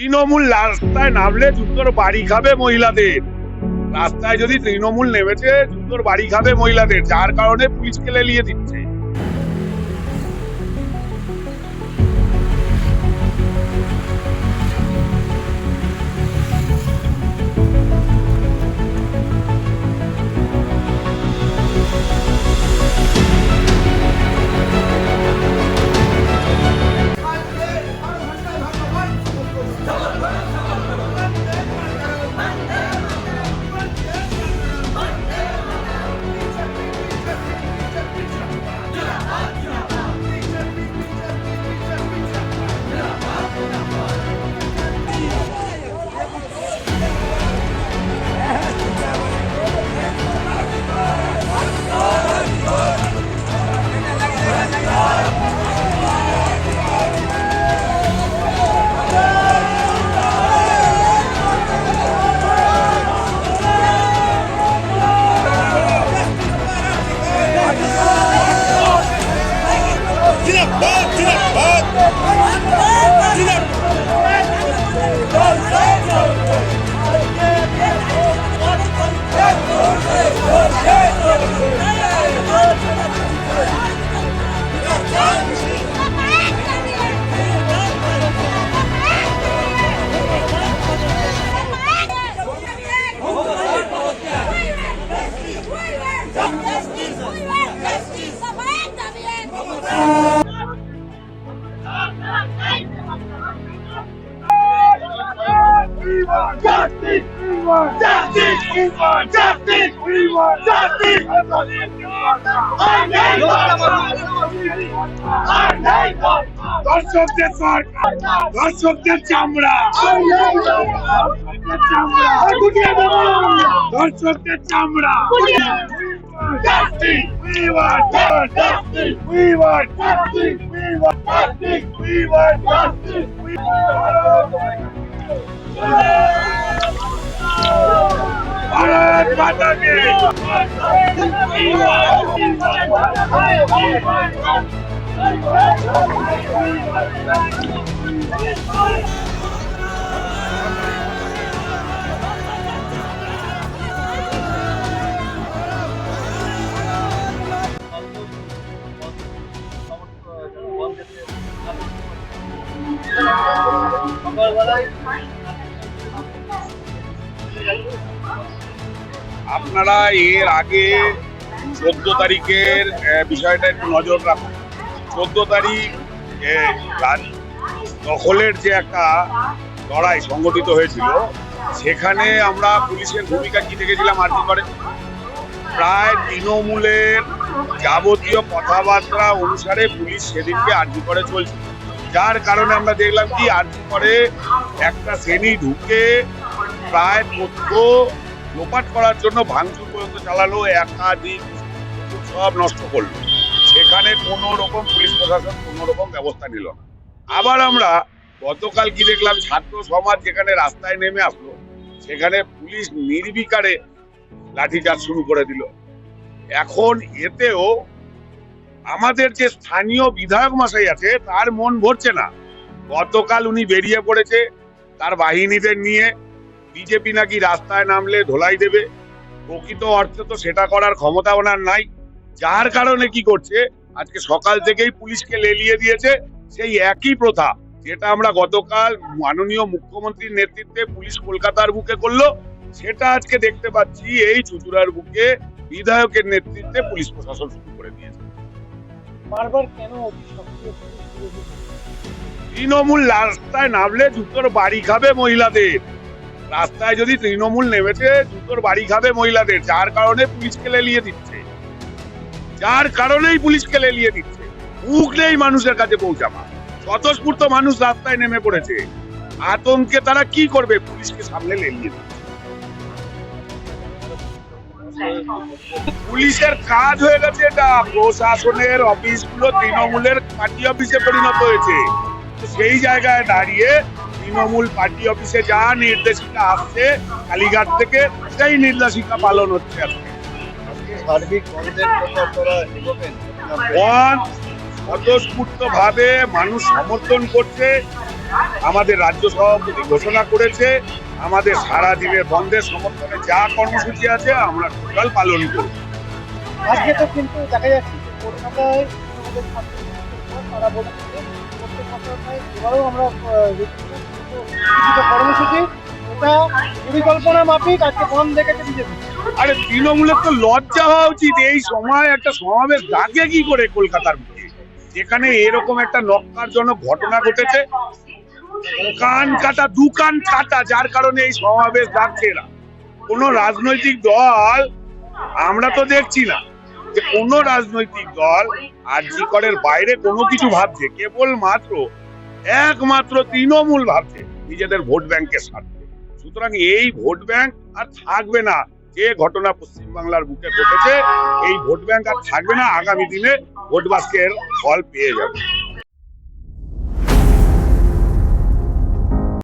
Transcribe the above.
তৃণমূল রাস্তায় নামলে জুতোর বাড়ি খাবে মহিলাদের। রাস্তায় যদি তৃণমূল নেমেছে, জুতোর বাড়ি খাবে মহিলাদের, যার কারণে পুলিশকে লেলিয়ে দিচ্ছে। want justice. We want justice. We want justice. দর্শকদের সরকার দর্শকদের চামড়া দর্শকদের চামড়া Dusty! We want Dusty! We want Dusty! We want Dusty! We want Dusty! We want Dusty! Bye. আপনারা এর আগে চোদ্দ তারিখের বিষয়টা একটু নজর রাখুন। চোদ্দ তারিখ দখলের যে একটা লড়াই সংগঠিত হয়েছিল, সেখানে আমরা পুলিশের ভূমিকা কি দেখেছিলাম আর্জি করে? প্রায় তৃণমূলের যাবতীয় কথাবার্তা অনুসারে পুলিশ সেদিনকে আর্জি করে চলছে। যার কারণে আমরা দেখলাম কি আর্জি করে একটা শ্রেণি ঢুকে প্রায় তথ্য লোপাট করার জন্য ভাঙচুর পর্যন্ত চালালো, একাধিক সব নষ্ট করল। সেখানে কোনো রকম পুলিশ প্রশাসন কোনো রকম ব্যবস্থা নিল না। আবার আমরা গতকাল কি দেখলাম, ছাত্র সমাজ যেখানে রাস্তায় নেমে আসলো, সেখানে পুলিশ নির্বিকারে লাঠিচার্জ শুরু করে দিল। এখন এতেও আমাদের যে স্থানীয় বিধায়ক মশাই আছে, তার মন ভরছে না। গতকাল উনি বেরিয়ে পড়েছে তার বাহিনীদের নিয়ে বিজেপি নাকি রাস্তায় নামলে ধোলাই দেবে? প্রকৃত অর্থে তো সেটা করার ক্ষমতা ওনার নাই। যার কারণে কি করছে? আজকে সকাল থেকেই পুলিশকে লেলিয়ে দিয়েছে সেই একই প্রথা যেটা আমরা গতকাল মাননীয় মুখ্যমন্ত্রীর নেতৃত্বে পুলিশ কলকাতার বুকে করল। সেটা আজকে দেখতে পাচ্ছি এই চুচুড়ার বুকে বিধায়কের নেতৃত্বে পুলিশ প্রশাসন শুরু করে দিয়েছে। বারবার কেন তৃণমূল রাস্তায় নামলে জুতোর বাড়ি খাবে মহিলাদের। রাস্তায় যদি তৃণমূল নেমেছে, জুতোর বাড়ি খাবে মহিলাদের, যার কারণে পুলিশকে লেলিয়ে দিচ্ছে। যার কারণেই পুলিশকে লেলিয়ে দিচ্ছে। মুখ নেই মানুষের কাছে পৌঁছাবা স্বতঃস্ফূর্ত মানুষ রাস্তায় নেমে পড়েছে। আতঙ্কে তারা কি করবে? পুলিশকে সামনে লেলিয়ে দিচ্ছে। পুলিশের কাজ হয়ে গেছে এটা। প্রশাসনের অফিসগুলো তৃণমূলের পার্টি অফিসে পরিণত হয়েছে। সেই জায়গায় দাঁড়িয়ে তৃণমূল পার্টি অফিসে যা নির্দেশিকা আসছে কালীঘাট থেকে সেই নির্দেশিকা পালন হচ্ছে আজকে সার্বিক স্বতঃস্ফূর্ত ভাবে মানুষ সমর্থন করছে আমাদের রাজ্য সভাপতি ঘোষণা করেছে আমাদের সারা দিনের বন্ধের সমর্থনে যা কর্মসূচি আছে আমরা টোটাল পালন করব। আজকে তো কিন্তু দেখা যাচ্ছে কলকাতায় এবারেও মাফিক, আজকে আরে তৃণমূলের তো লজ্জা হওয়া উচিত। এই সময় একটা সমাবেশ ডাকে কি করে কলকাতার বুকে যেখানে এরকম একটা নক্কারজনক ঘটনা ঘটেছে। কান কাটা, দু কান কাটা যার কারণে এই সমাবেশ ডাকছে এরা। কোনো রাজনৈতিক দল, আমরা তো দেখছি না। যে কোনো রাজনৈতিক দল আরজি করের বাইরে কোনো কিছু ভাবছে, কেবল মাত্র একমাত্র তৃণমূল ভাবছে নিজেদের ভোট ব্যাংকের স্বার্থে সুতরাং এই ভোট ব্যাংক আর থাকবে না। যে ঘটনা পশ্চিমবাংলার বুকে ঘটেছে, এই ভোট ব্যাংক আর থাকবে না, আগামী দিনে ভোট বাস্কের ফল পেয়ে যাবে।